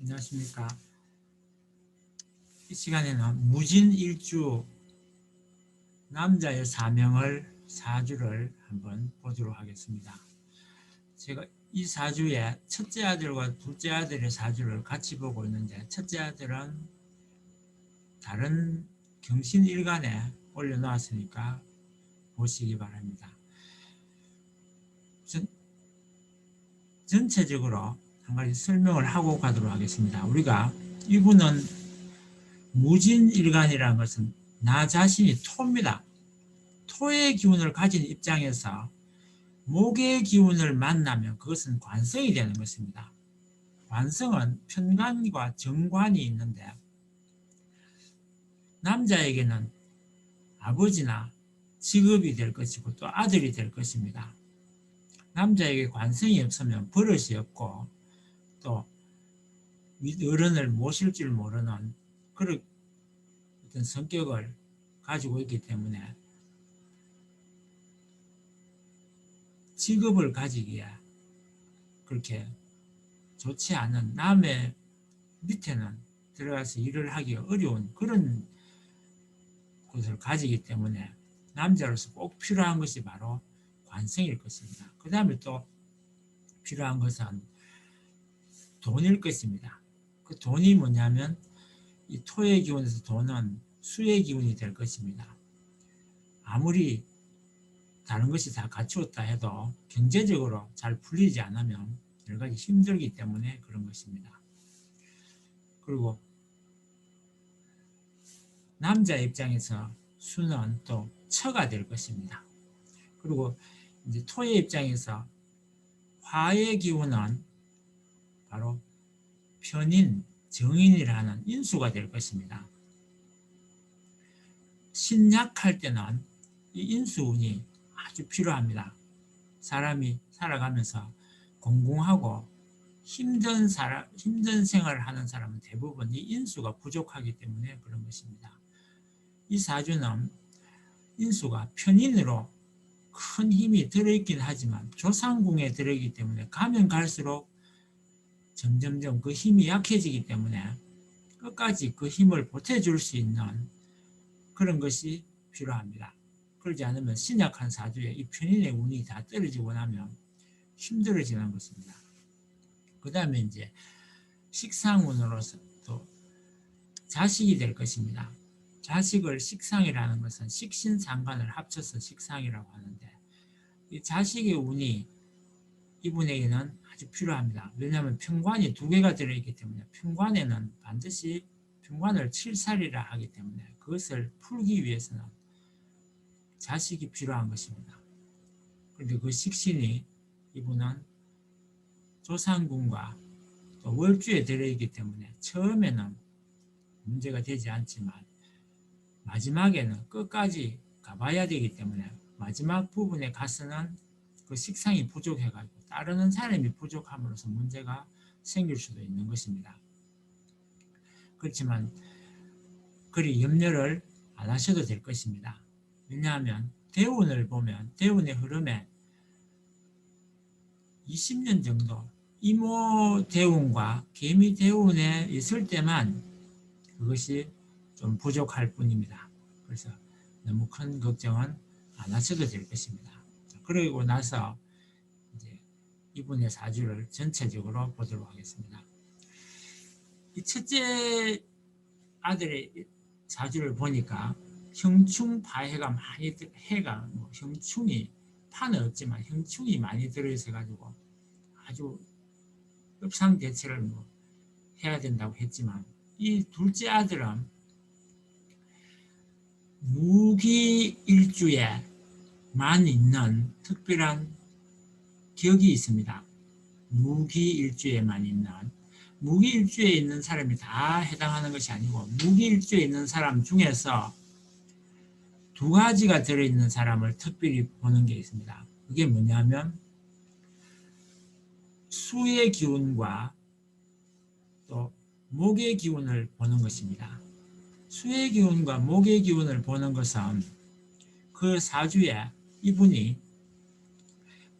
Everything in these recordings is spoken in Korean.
안녕하십니까. 이 시간에는 무진일주 남자의 사명을 사주를 한번 보도록 하겠습니다. 제가 이 사주에 첫째 아들과 둘째 아들의 사주를 같이 보고 있는데 첫째 아들은 다른 경신일간에 올려놓았으니까 보시기 바랍니다. 전, 전체적으로 한 가지 설명을 하고 가도록 하겠습니다. 우리가 이분은 무진일간이라는 것은 나 자신이 토입니다. 토의 기운을 가진 입장에서 목의 기운을 만나면 그것은 관성이 되는 것입니다. 관성은 편관과 정관이 있는데 남자에게는 아버지나 직업이 될 것이고 또 아들이 될 것입니다. 남자에게 관성이 없으면 버릇이 없고 또 어른을 모실 줄 모르는 그런 어떤 성격을 가지고 있기 때문에 직업을 가지기에 그렇게 좋지 않은 남의 밑에는 들어가서 일을 하기 어려운 그런 곳을 가지기 때문에 남자로서 꼭 필요한 것이 바로 관성일 것입니다. 그 다음에 또 필요한 것은 돈일 것입니다. 그 돈이 뭐냐면 이 토의 기운에서 돈은 수의 기운이 될 것입니다. 아무리 다른 것이 다 갖추었다 해도 경제적으로 잘 풀리지 않으면 여러 가지 힘들기 때문에 그런 것입니다. 그리고 남자 입장에서 수는 또 처가 될 것입니다. 그리고 이제 토의 입장에서 화의 기운은 바로 편인, 정인이라는 인수가 될 것입니다. 신약할 때는 이 인수운이 아주 필요합니다. 사람이 살아가면서 공공하고 힘든 사람, 힘든 생활을 하는 사람은 대부분 이 인수가 부족하기 때문에 그런 것입니다. 이 사주는 인수가 편인으로 큰 힘이 들어있긴 하지만 조상궁에 들어있기 때문에 가면 갈수록 점점점 그 힘이 약해지기 때문에 끝까지 그 힘을 보태줄 수 있는 그런 것이 필요합니다. 그러지 않으면 신약한 사주에 이 편인의 운이 다 떨어지고 나면 힘들어지는 것입니다. 그 다음에 이제 식상운으로서 또 자식이 될 것입니다. 자식을 식상이라는 것은 식신상관을 합쳐서 식상이라고 하는데 이 자식의 운이 이분에게는 아주 필요합니다. 왜냐하면 평관이 두 개가 들어있기 때문에 평관에는 반드시 평관을 칠살이라 하기 때문에 그것을 풀기 위해서는 자식이 필요한 것입니다. 그런데 그 식신이 이분은 조상군과 또 월주에 들어있기 때문에 처음에는 문제가 되지 않지만 마지막에는 끝까지 가봐야 되기 때문에 마지막 부분에 가서는 그 식상이 부족해가지고 따르는 사람이 부족함으로써 문제가 생길 수도 있는 것입니다. 그렇지만 그리 염려를 안 하셔도 될 것입니다. 왜냐하면 대운을 보면 대운의 흐름에 20년 정도 이모 대운과 개미 대운에 있을 때만 그것이 좀 부족할 뿐입니다. 그래서 너무 큰 걱정은 안 하셔도 될 것입니다. 그러고 나서 이분의 사주를 전체적으로 보도록 하겠습니다. 이 첫째 아들의 사주를 보니까 형충 파해가 많이 해가 뭐 형충이 파는 없지만 형충이 많이 들어있어 가지고 아주 협상 대처를 뭐 해야 된다고 했지만 이 둘째 아들은 무기 일주에 만 있는 특별한 격이 있습니다. 무기 일주에만 있는 무기 일주에 있는 사람이 다 해당하는 것이 아니고 무기 일주에 있는 사람 중에서 두 가지가 들어있는 사람을 특별히 보는 게 있습니다. 그게 뭐냐면 수의 기운과 또 목의 기운을 보는 것입니다. 수의 기운과 목의 기운을 보는 것은 그 사주에 이분이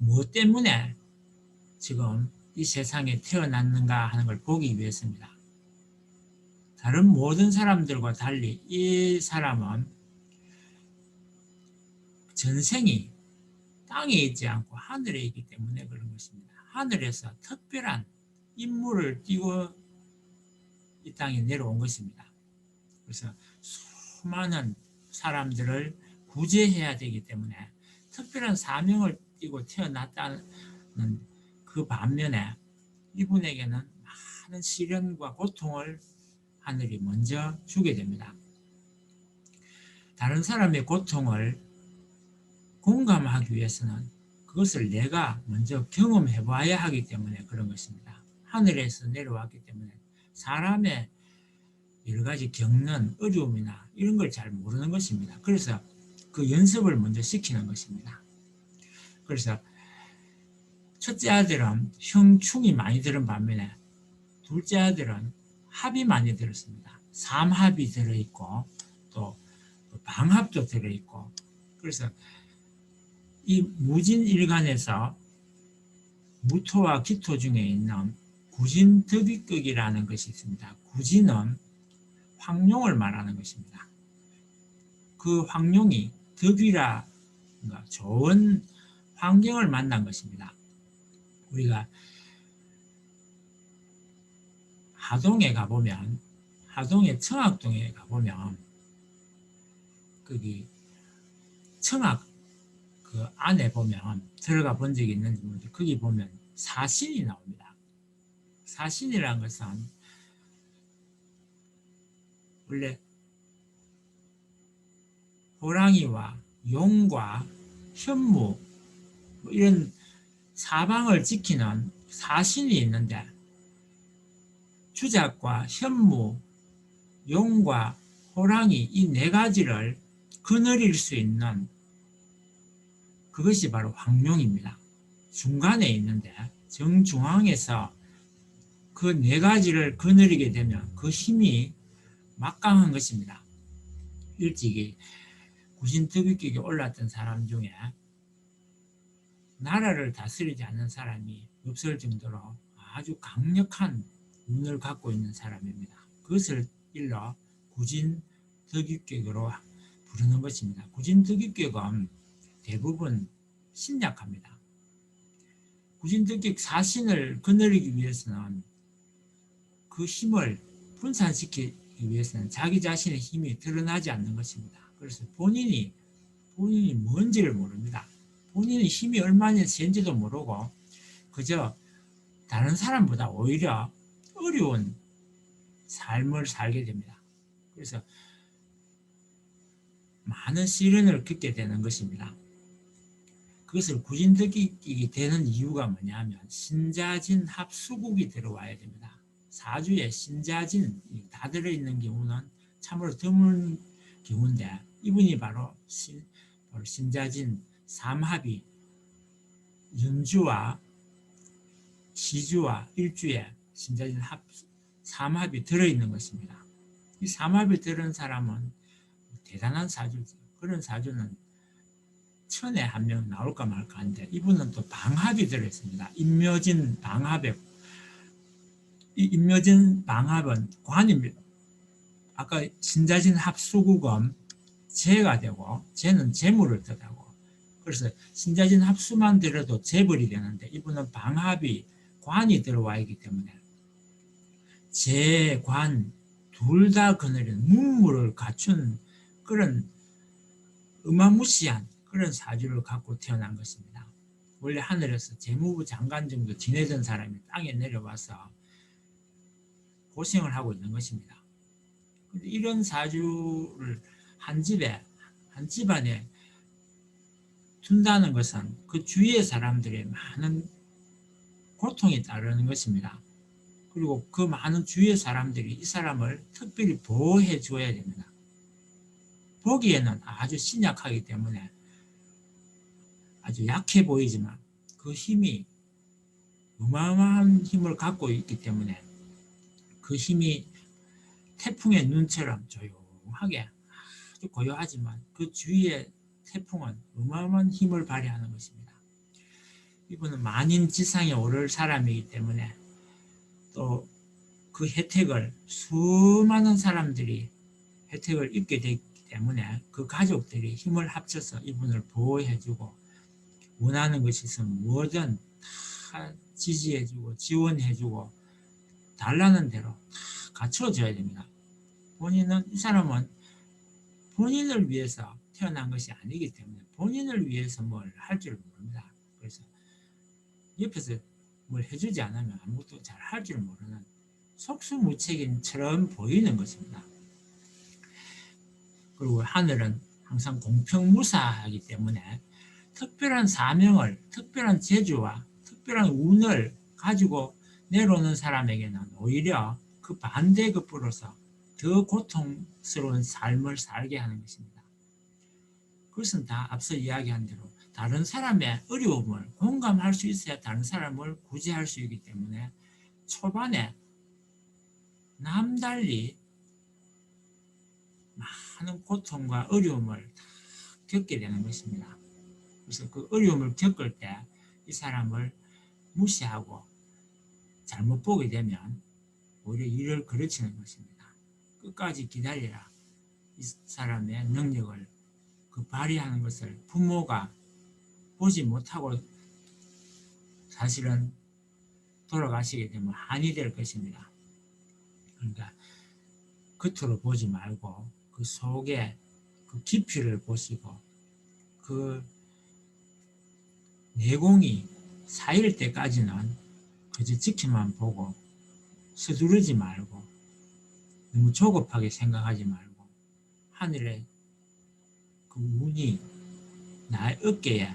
무엇 때문에 지금 이 세상에 태어났는가 하는 걸 보기 위해서입니다. 다른 모든 사람들과 달리 이 사람은 전생이 땅에 있지 않고 하늘에 있기 때문에 그런 것입니다. 하늘에서 특별한 임무를 띠고 이 땅에 내려온 것입니다. 그래서 수많은 사람들을 구제해야 되기 때문에 특별한 사명을 띠고 태어났다는 그 반면에 이분에게는 많은 시련과 고통을 하늘이 먼저 주게 됩니다. 다른 사람의 고통을 공감하기 위해서는 그것을 내가 먼저 경험해 봐야 하기 때문에 그런 것입니다. 하늘에서 내려왔기 때문에 사람의 여러 가지 겪는 어려움이나 이런 걸 잘 모르는 것입니다. 그래서 그 연습을 먼저 시키는 것입니다. 그래서 첫째 아들은 형충이 많이 들은 반면에 둘째 아들은 합이 많이 들었습니다. 삼합이 들어있고 또 방합도 들어있고 그래서 이 무진일간에서 무토와 기토 중에 있는 구진덕위극이라는 것이 있습니다. 구진은 황룡을 말하는 것입니다. 그 황룡이 덕위라 좋은 환경을 만난 것입니다. 우리가 하동에 가보면 하동의 청학동에 가보면 거기 청학 그 안에 보면 들어가 본 적이 있는지 모르겠는데 거기 보면 사신이 나옵니다. 사신이라는 것은 원래 호랑이와 용과 현무 뭐 이런 사방을 지키는 사신이 있는데 주작과 현무, 용과 호랑이 이 네 가지를 거느릴 수 있는 그것이 바로 황룡입니다. 중간에 있는데 정중앙에서 그 네 가지를 거느리게 되면 그 힘이 막강한 것입니다. 일찍이 구신특위격에 올랐던 사람 중에 나라를 다스리지 않는 사람이 없을 정도로 아주 강력한 운을 갖고 있는 사람입니다. 그것을 일러 구진덕유격으로 부르는 것입니다. 구진덕유격은 대부분 신약합니다. 구진덕격 사신을 거느리기 위해서는 그 힘을 분산시키기 위해서는 자기 자신의 힘이 드러나지 않는 것입니다. 그래서 본인이 본인이 뭔지를 모릅니다. 본인의 힘이 얼마나 센지도 모르고 그저 다른 사람보다 오히려 어려운 삶을 살게 됩니다. 그래서 많은 시련을 겪게 되는 것입니다. 그것을 구진덕이 되는 이유가 뭐냐면 신자진 합수국이 들어와야 됩니다. 사주에 신자진 다 들어있는 경우는 참으로 드문 경우인데 이분이 바로 신, 바로 신자진 삼합이 연주와 시주와 일주에 신자진 합, 삼합이 들어있는 것입니다. 이 삼합이 들은 사람은 대단한 사주죠. 그런 사주는 천에 한 명 나올까 말까 한데 이분은 또 방합이 들어있습니다. 임묘진 방합에 이 임묘진 방합은 관입니다. 아까 신자진 합수국은 재가 되고 재는 재물을 뜻하고 그래서 신자진 합수만 들어도 재벌이 되는데 이분은 방합이 관이 들어와 있기 때문에 재, 관 둘다 그늘은 문물을 갖춘 그런 어마무시한 그런 사주를 갖고 태어난 것입니다. 원래 하늘에서 재무부 장관 정도 지내던 사람이 땅에 내려와서 고생을 하고 있는 것입니다. 이런 사주를 한 집에 한 집안에 둔다는 것은 그 주위의 사람들의 많은 고통이 따르는 것입니다. 그리고 그 많은 주위의 사람들이 이 사람을 특별히 보호해 줘야 됩니다. 보기에는 아주 신약하기 때문에 아주 약해 보이지만 그 힘이 어마어마한 힘을 갖고 있기 때문에 그 힘이 태풍의 눈처럼 조용하게 아주 고요하지만 그 주위에 태풍은 어마어마한 힘을 발휘하는 것입니다. 이분은 만인 지상에 오를 사람이기 때문에 또 그 혜택을 수많은 사람들이 혜택을 입게 되기 때문에 그 가족들이 힘을 합쳐서 이분을 보호해주고 원하는 것이 있으면 뭐든 다 지지해주고 지원해주고 달라는 대로 다 갖춰줘야 됩니다. 본인은 이 사람은 본인을 위해서 태어난 것이 아니기 때문에 본인을 위해서 뭘 할 줄 모릅니다. 그래서 옆에서 뭘 해주지 않으면 아무것도 잘 할 줄 모르는 속수무책인처럼 보이는 것입니다. 그리고 하늘은 항상 공평무사하기 때문에 특별한 사명을, 특별한 재주와 특별한 운을 가지고 내려오는 사람에게는 오히려 그 반대급부로서 더 고통스러운 삶을 살게 하는 것입니다. 그것은 다 앞서 이야기한 대로 다른 사람의 어려움을 공감할 수 있어야 다른 사람을 구제할 수 있기 때문에 초반에 남달리 많은 고통과 어려움을 다 겪게 되는 것입니다. 그래서 그 어려움을 겪을 때 이 사람을 무시하고 잘못 보게 되면 오히려 일을 그르치는 것입니다. 끝까지 기다리라. 이 사람의 능력을 그 발휘하는 것을 부모가 보지 못하고 사실은 돌아가시게 되면 한이 될 것입니다. 그러니까 겉으로 보지 말고 그 속에 그 깊이를 보시고 그 내공이 쌓일 때까지는 그저 지켜만 보고 서두르지 말고 너무 조급하게 생각하지 말고 하늘의 그 운이 나의 어깨에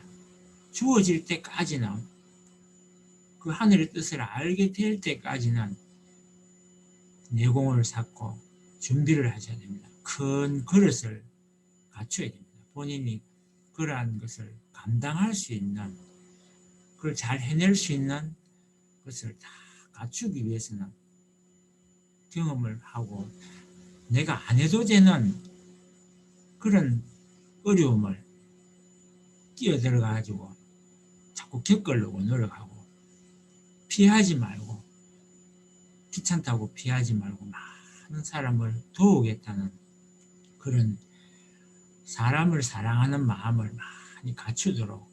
주어질 때까지는 그 하늘의 뜻을 알게 될 때까지는 내공을 쌓고 준비를 하셔야 됩니다. 큰 그릇을 갖춰야 됩니다. 본인이 그러한 것을 감당할 수 있는 그걸 잘 해낼 수 있는 것을 다 갖추기 위해서는 경험을 하고 내가 안 해도 되는 그런 어려움을 뛰어들어가 가지고 자꾸 겪으려고 노력하고 피하지 말고 귀찮다고 피하지 말고 많은 사람을 도우겠다는 그런 사람을 사랑하는 마음을 많이 갖추도록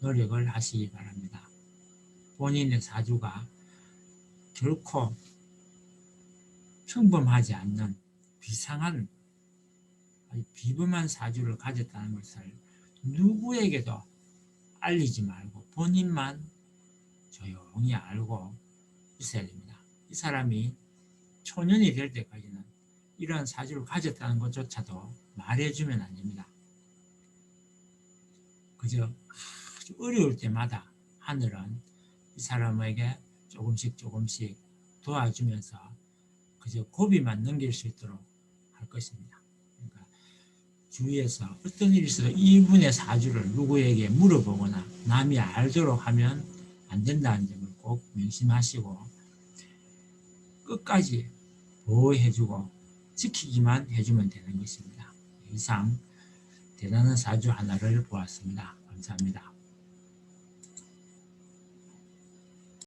노력을 하시기 바랍니다. 본인의 사주가 결코 평범하지 않는 비상한 비범한 사주를 가졌다는 것을 누구에게도 알리지 말고 본인만 조용히 알고 있어야 됩니다. 이 사람이 초년이 될 때까지는 이러한 사주를 가졌다는 것조차도 말해주면 안 됩니다. 그저 아주 어려울 때마다 하늘은 이 사람에게 조금씩 조금씩 도와주면서 그저 고비만 넘길 수 있도록 할 것입니다. 주위에서 어떤 일이 있어도 이분의 사주를 누구에게 물어보거나 남이 알도록 하면 안 된다는 점을 꼭 명심하시고 끝까지 보호해주고 지키기만 해주면 되는 것입니다. 이상 대단한 사주 하나를 보았습니다. 감사합니다.